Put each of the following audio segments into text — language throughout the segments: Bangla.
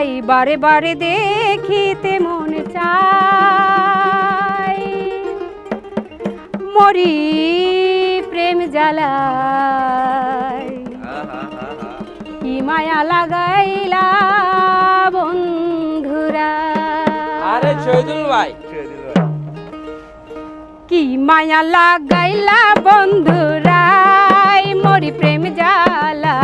তাই বারে বারে দেখিতে মন চাই। মরি প্রেম জ্বালাই কি মায়া লাগাইলা বন্ধুরা। আরে চৈতুল ভাই। কি মায়া লাগাইলা বন্ধুরা মরি প্রেম জ্বালা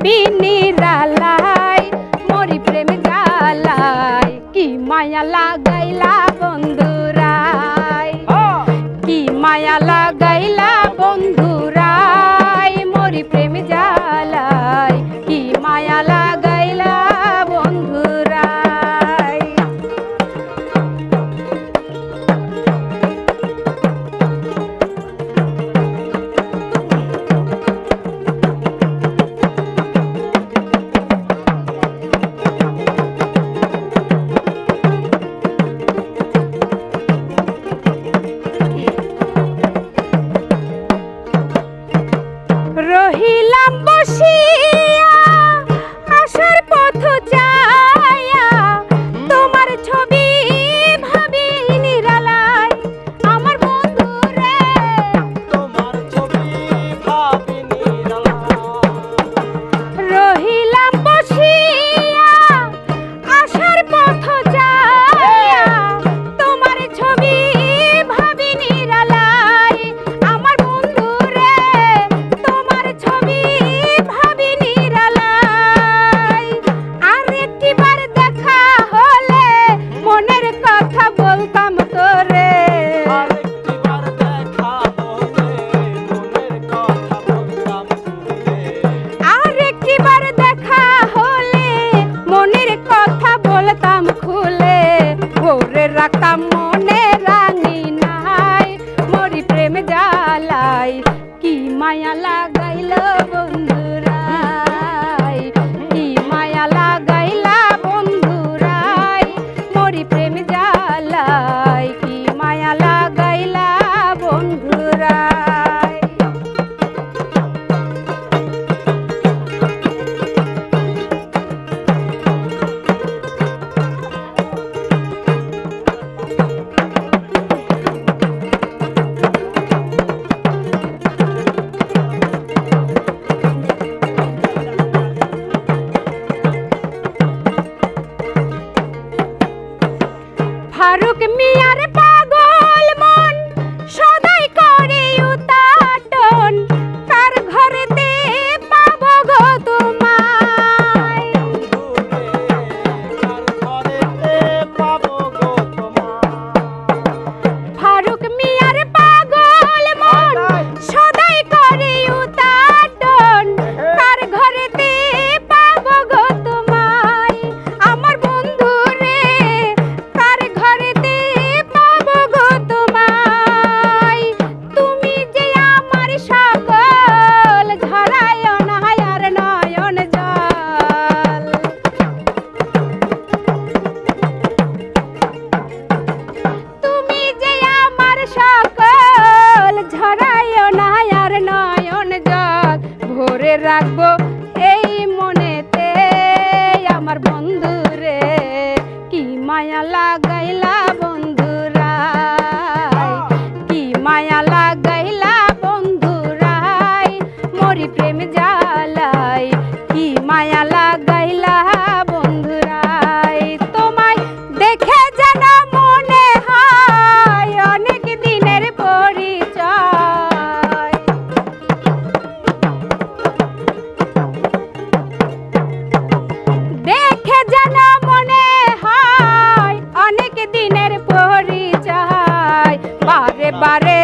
বিনি রালাই মরি প্রেম জালাই কি মায়া লাগাইলা বন্ধুরাই কি মায়া লাগাইলা বন্ধু फारूक मियाँ रे করে রাখব। বারে